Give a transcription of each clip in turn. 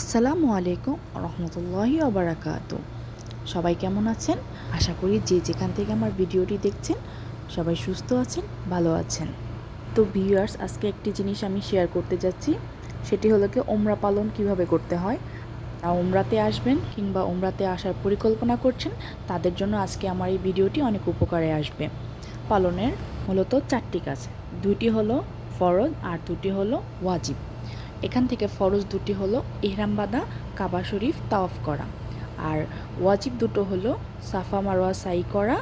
আসসালামু আলাইকুম রহমতুল্লাহি অবরাকাত সবাই কেমন আছেন? আশা করি যে যেখান থেকে আমার ভিডিওটি দেখছেন, সবাই সুস্থ আছেন, ভালো আছেন। তো ভিউয়ার্স, আজকে একটি জিনিস আমি শেয়ার করতে যাচ্ছি। সেটি হলো কি ওমরা পালন কীভাবে করতে হয়? আর ওমরাতে আসবেন কিংবা ওমরাতে আসার পরিকল্পনা করছেন, তাদের জন্য আজকে আমার এই ভিডিওটি অনেক উপকারে আসবে। পালনের মূলত চারটি কাজ। দুইটি হলো ফরজ আর দুটি হলো ওয়াজিব। এখান থেকে ফরজ দুটি হলো ইহরাম কাবা শরীফ, তাওয়াফ করা। আর ওয়াজিব দুটো হলো সাফা মারোয়া সাই করা,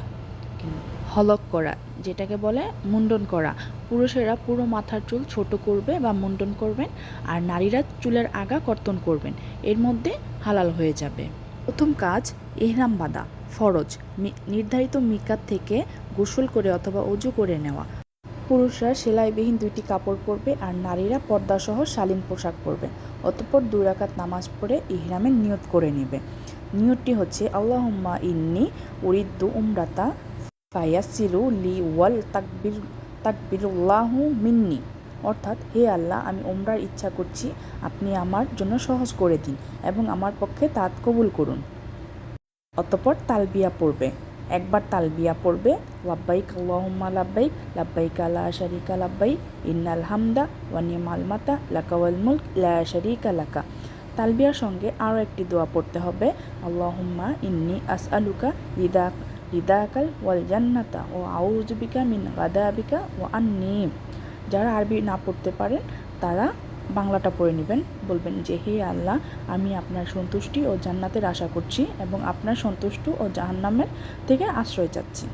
হলক করা, যেটাকে বলে মুন্ডন করা। পুরুষেরা পুরো মাথার চুল ছোট করবে বা মুন্ডন করবেন, আর নারীরা চুলের আগা কর্তন করবেন। এর মধ্যে হালাল হয়ে যাবে। প্রথম কাজ, ইহরাম ফরজ। নির্ধারিত মিকাত থেকে গোসল করে অথবা অজু করে নেওয়া। পুরুষরা সেলাইবিহীন দুইটি কাপড় পরবে আর নারীরা পর্দাসহ শালীন পোশাক পরবে। অতঃপর দুই রাকাত নামাজ পড়ে ইহরামের নিয়ত করে নেবে। নিয়তটি হচ্ছে, আল্লাহুম্মা ইন্নি উরিদ্দু উমরাতা ফায়াসিরু লি ওয়াল তাকবির, তাকবিরুল্লাহু মিন্নি। অর্থাৎ, হে আল্লাহ, আমি ওমরার ইচ্ছা করছি, আপনি আমার জন্য সহজ করে দিন এবং আমার পক্ষে তাৎ কবুল করুন। অতঃপর তালবিয়া পড়বে। একবার তালবিয়া পড়বে, লাব্বাইক আল্লাহুম্মা লাব্বাইক লাব্বাইক লা শারিকা লাব্বাইক, ইন্নাল হামদা ওয়া নিমাল মাতা, লাকা ওয়াল মুলক, লা শারিকা লাকা। তালবিয়ার সঙ্গে আরও একটি দোয়া পড়তে হবে, আল্লাহুম্মা ইন্নি আসআলুকা রিদা রিদাকাল ওয়াল জান্নাতা ও আউজুবিকা মিন গাদাবিকা ও আন্নি। যারা আরবি না পড়তে পারেন, তারা বাংলাটা পড়ে নেবেন। বলবেন যে, হে আল্লাহ, আমি আপনার সন্তুষ্টি ও জান্নাতের আশা করছি এবং আপনার সন্তুষ্ট ও জাহান্নামের থেকে আশ্রয় চাচ্ছি।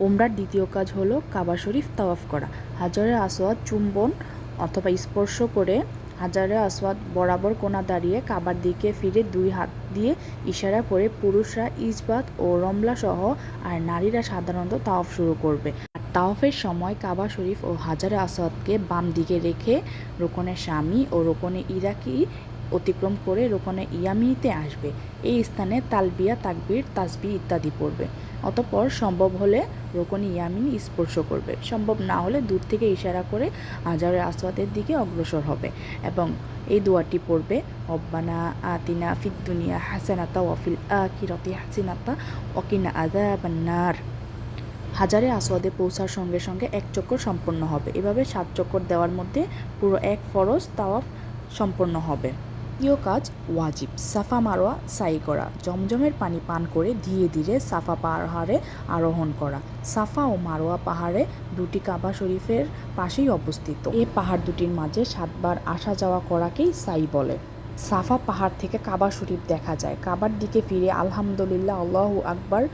ওমরার দ্বিতীয় কাজ হলো কাবা শরীফ তাওয়াফ করা। হাজারে আসওয়াদ চুম্বন অথবা স্পর্শ করে হাজারে আসওয়াদ বরাবর কোনা দাঁড়িয়ে কাবার দিকে ফিরে দুই হাত দিয়ে ইশারা করে পুরুষরা ইজবাত ও রমলা সহ আর নারীরা সাধারণত তাওয়াফ শুরু করবে। আর তাওয়াফের সময় কাবা শরীফ ও হাজারে আসাদকে বাম দিকে রেখে রোকনে স্বামী ও রোকনে ইরাকি অতিক্রম করে রোকনে ইয়ামিতে আসবে। এই স্থানে তালবিয়া, তাকবির, তাসবি ইত্যাদি পড়বে। অতপর সম্ভব হলে রোকনি ইয়ামিন স্পর্শ করবে। সম্ভব না হলে দূর থেকে ইশারা করে হাজারে আসওয়াদের দিকে অগ্রসর হবে এবং এই দোয়াটি পড়বে অব্বানা আতিনা ফিদ দুনিয়া হাসানাতা ওয়াফিল আখিরাতি হাসিনাতা ওকিনা আযাবান্নার। হাজারে আসওয়াদে পৌঁছার সঙ্গে সঙ্গে এক চক্কর সম্পন্ন হবে। এভাবে সাত চক্কর দেওয়ার মধ্যে পুরো এক ফরজ তাওয়াফ সম্পন্ন হবে। দ্বিতীয় কাজ, ওয়াজিব। সাফা মারোয়া, সাই করা। জমজমের পানি পান করে ধীরে ধীরে সাফা পাহাড়ে আরোহণ করা। সাফা ও মারোয়া পাহাড়ে দুটি কাবা শরীফের পাশেই অবস্থিত। এই পাহাড় দুটির মাঝে সাতবার আসা যাওয়া করাকেই সাই বলে। সাফা পাহাড় থেকে কাবা শরীফ দেখা যায়। কাবার দিকে ফিরে আলহামদুলিল্লাহ, আল্লাহু আকবার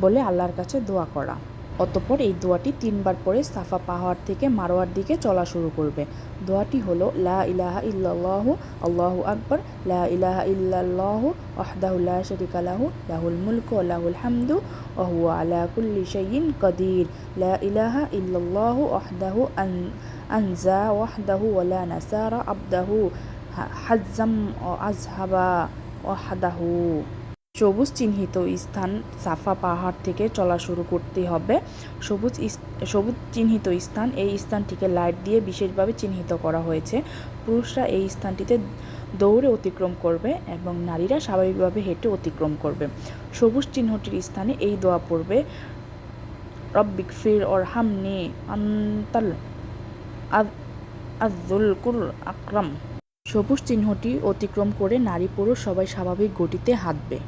বলে আল্লাহর কাছে দোয়া করা। অতঃপর এই দোয়াটি তিনবার পরে সাফা পাহাড় থেকে মারোয়ার দিকে চলা শুরু করবে। দোয়াটি হলো, লা ইলাহা ইল্লাল্লাহ, আল্লাহু আকবার, লা ইলাহা ইল্লাল্লাহ, ওয়াহদাহু লা শারিকা লাহু, লাহুল মুলকু লাহুল হামদু, ওয়া হুয়া আলা কুল্লি শাইইন কাদির। লা ইলাহা ইল্লাল্লাহ, ওয়াহদাহু আন, আনজা, ওয়াহদাহু ওয়া লা নাসারা আবদাহু, হা- হাজ্জাম, ও আজহাবা ওয়াহদাহু। সবুজ চিহ্নিত স্থান সাফা পাহাড় থেকে চলা শুরু করতে হবে। সবুজ সবুজ চিহ্নিত স্থান, এই স্থানটিকে লাইট দিয়ে বিশেষভাবে চিহ্নিত করা হয়েছে। পুরুষরা এই স্থানটিতে দৌড়ে অতিক্রম করবে এবং নারীরা স্বাভাবিকভাবে হেঁটে অতিক্রম করবে। সবুজ চিহ্নটির স্থানে এই দোয়া পড়বে, রব্বিক ফির ওর হামনি আন্তাল আজুল কুল আকরাম। সবুজ চিহ্নটি অতিক্রম করে নারী পুরুষ সবাই স্বাভাবিক গতিতে হাঁটবে।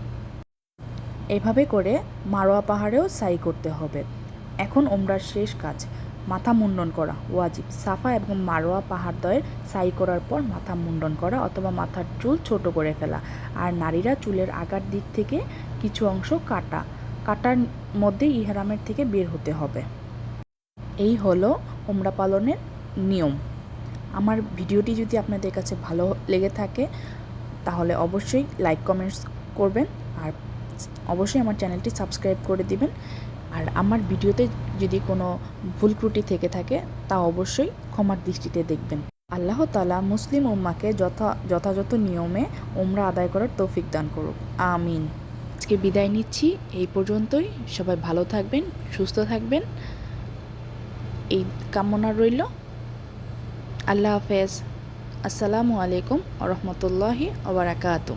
এভাবে করে মারোয়া পাহাড়েও সাই করতে হবে। এখন ওমরার শেষ কাজ, মাথা মুন্ডন করা, ওয়াজিব। সাফা এবং মারোয়া পাহাড়দ্বয়ের সাই করার পর মাথা মুন্ডন করা অথবা মাথার চুল ছোট করে ফেলা। আর নারীরা চুলের আগার দিক থেকে কিছু অংশ কাটা, কাটার মধ্যে ইহারামের থেকে বের হতে হবে। এই হলো ওমরা পালনের নিয়ম। আমার ভিডিওটি যদি আপনাদের কাছে ভালো লেগে থাকে, তাহলে অবশ্যই লাইক, কমেন্টস করবেন। আর অবশ্যই আমার চ্যানেলটি সাবস্ক্রাইব করে দিবেন। আর আমার ভিডিওতে যদি কোনো ভুল ত্রুটি থেকে থাকে, তা অবশ্যই ক্ষমার দৃষ্টিতে দেখবেন। আল্লাহ তালা মুসলিম উম্মাকে যথা, যথাযথ নিয়মে ওমরা আদায় করার তৌফিক দান করুক। আমিন। আজকে বিদায় নিচ্ছি। এই পর্যন্তই। সবাই ভালো থাকবেন, সুস্থ থাকবেন। এই কামনা রইল। আল্লাহ হাফেজ। আসসালামু আলাইকুম রহমতুল্লাহি ওবরাকাতু